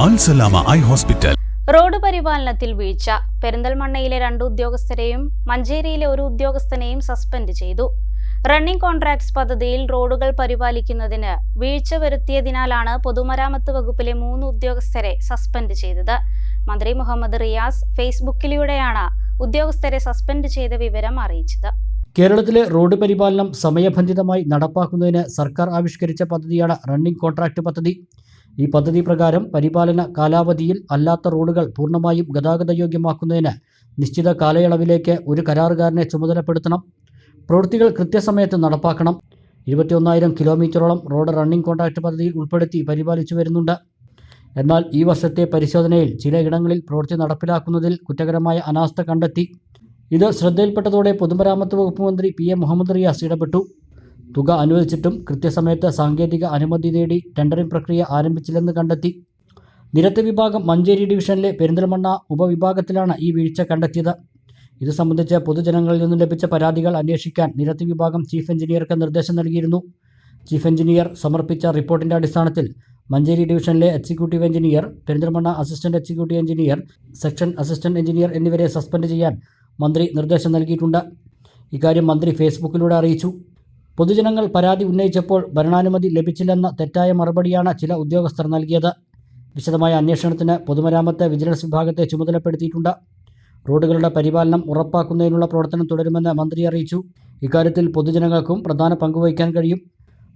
Alsalama eye hospital. Road പരിപാലനത്തിൽ വീഴ്ച. പെരിന്തൽമണ്ണയിലെ രണ്ട് ഉദ്യോഗസ്ഥരെയും മഞ്ചേരിയിലെ ഒരു ഉദ്യോഗസ്ഥനെയും സസ്പെൻഡ് ചെയ്തു. റണ്ണിംഗ് കോൺട്രാക്ട്സ് പദ്ധതിയിൽ റോഡുകൾ പരിപാലിക്കുന്നതിന് വീഴ്ച വരുത്തിയതിനാലാണ് പൊതുമരാമത്ത് വകുപ്പിലെ മൂന്ന് ഉദ്യോഗസ്ഥരെ സസ്പെൻഡ് ചെയ്തത്. മന്ത്രി മുഹമ്മദ് റിയാസ് ഫേസ്ബുക്കിലൂടെയാണ് ഉദ്യോഗസ്ഥരെ സസ്പെൻഡ് ചെയ്ത വിവരം അറിയിച്ചത്. കേരളത്തിലെ റോഡ് പരിപാലനം സമയബന്ധിതമായി നടപ്പാക്കുന്നതിന് സർക്കാർ ആവിഷ്കരിച്ച പദ്ധതിയാണ് റണ്ണിംഗ് കോൺട്രാക്ട് പദ്ധതി. ഈ പദ്ധതി പ്രകാരം പരിപാലന കാലാവധിയിൽ അല്ലാത്ത റോഡുകൾ പൂർണമായും ഗതാഗതയോഗ്യമാക്കുന്നതിന് നിശ്ചിത കാലയളവിലേക്ക് ഒരു കരാറുകാരനെ ചുമതലപ്പെടുത്തണം. പ്രവൃത്തികൾ കൃത്യസമയത്ത് നടപ്പാക്കണം. ഇരുപത്തിയൊന്നായിരം കിലോമീറ്ററോളം റോഡ് റണ്ണിംഗ് കോൺട്രാക്ട് പദ്ധതിയിൽ ഉൾപ്പെടുത്തി പരിപാലിച്ചു വരുന്നുണ്ട്. എന്നാൽ ഈ വർഷത്തെ പരിശോധനയിൽ ചില ഇടങ്ങളിൽ പ്രവൃത്തി നടപ്പിലാക്കുന്നതിൽ കുറ്റകരമായ അനാസ്ഥ കണ്ടെത്തി. ഇത് ശ്രദ്ധയിൽപ്പെട്ടതോടെ പൊതുമരാമത്ത് വകുപ്പ് മന്ത്രി പി എ മുഹമ്മദ് റിയാസ് ഇടപെട്ടു. തുക അനുവദിച്ചിട്ടും കൃത്യസമയത്ത് സാങ്കേതിക അനുമതി നേടി ടെൻഡറിംഗ് പ്രക്രിയ ആരംഭിച്ചില്ലെന്ന് കണ്ടെത്തി. നിരത്ത് വിഭാഗം മഞ്ചേരി ഡിവിഷനിലെ പെരിന്തൽമണ്ണ ഉപവിഭാഗത്തിലാണ് ഈ വീഴ്ച കണ്ടെത്തിയത്. ഇത് സംബന്ധിച്ച് പൊതുജനങ്ങളിൽ നിന്ന് ലഭിച്ച പരാതികൾ അന്വേഷിക്കാൻ നിരത്ത് വിഭാഗം ചീഫ് എഞ്ചിനീയർക്ക് നിർദ്ദേശം നൽകിയിരുന്നു. ചീഫ് എഞ്ചിനീയർ സമർപ്പിച്ച റിപ്പോർട്ടിന്റെ അടിസ്ഥാനത്തിൽ മഞ്ചേരി ഡിവിഷനിലെ executive engineer Perinthalmanna assistant executive engineer section assistant engineer എന്നിവരെ സസ്പെൻഡ് ചെയ്യാൻ മന്ത്രി നിർദ്ദേശം നൽകിയിട്ടുണ്ട്. ഇക്കാര്യം മന്ത്രി ഫേസ്ബുക്കിലൂടെ അറിയിച്ചു. പൊതുജനങ്ങൾ പരാതി ഉന്നയിച്ചപ്പോൾ ഭരണാനുമതി ലഭിച്ചില്ലെന്ന തെറ്റായ മറുപടിയാണ് ചില ഉദ്യോഗസ്ഥർ നൽകിയത്. വിശദമായ അന്വേഷണത്തിന് പൊതുമരാമത്ത് വിജിലൻസ് വിഭാഗത്തെ ചുമതലപ്പെടുത്തിയിട്ടുണ്ട്. റോഡുകളുടെ പരിപാലനം ഉറപ്പാക്കുന്നതിനുള്ള പ്രവർത്തനം തുടരുമെന്ന് മന്ത്രി അറിയിച്ചു. ഇക്കാര്യത്തിൽ പൊതുജനങ്ങൾക്കും പ്രധാന പങ്കുവഹിക്കാൻ കഴിയും.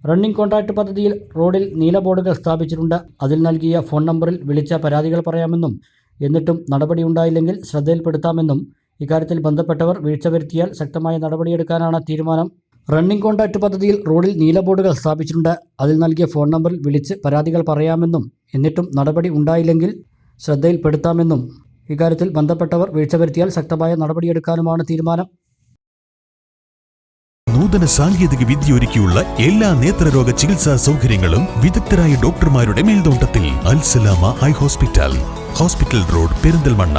റണ്ണിംഗ് കോൺട്രാക്ട് പദ്ധതിയിൽ റോഡിൽ നീല ബോർഡുകൾ സ്ഥാപിച്ചിട്ടുണ്ട്. അതിൽ നൽകിയ ഫോൺ നമ്പറിൽ വിളിച്ച പരാതികൾ പറയാമെന്നും എന്നിട്ടും നടപടി നടപടിയുണ്ടായില്ലെങ്കിൽ ശ്രദ്ധയിൽപ്പെടുത്താമെന്നും ഇക്കാര്യത്തിൽ ബന്ധപ്പെട്ടവർ വീഴ്ച വരുത്തിയാൽ ശക്തമായ നടപടിയെടുക്കാനാണ് തീരുമാനം. റണ്ണിംഗ് കോൺട്രാക്ട് പദ്ധതിയിൽ റോഡിൽ നീല ബോർഡുകൾ സ്ഥാപിച്ചിട്ടുണ്ട്. അതിൽ നൽകിയ ഫോൺ നമ്പറിൽ വിളിച്ച് പരാതികൾ പറയാമെന്നും എന്നിട്ടും നടപടി ഉണ്ടായില്ലെങ്കിൽ ശ്രദ്ധയിൽപ്പെടുത്താമെന്നും. ഇക്കാര്യത്തിൽ ബന്ധപ്പെട്ടവർ വീഴ്ച വരുത്തിയാൽ ശക്തമായ നടപടിയെടുക്കാനുമാണ് തീരുമാനം. നൂതന സാങ്കേതിക വിദ്യ ഒരുക്കിയുള്ള എല്ലാ നേത്രരോഗ ചികിത്സാ സൗകര്യങ്ങളും വിദഗ്ധരായ ഡോക്ടർമാരുടെ മേൽനോട്ടത്തിൽ. Al Salama eye hospital. Hospital road Perinthalmanna.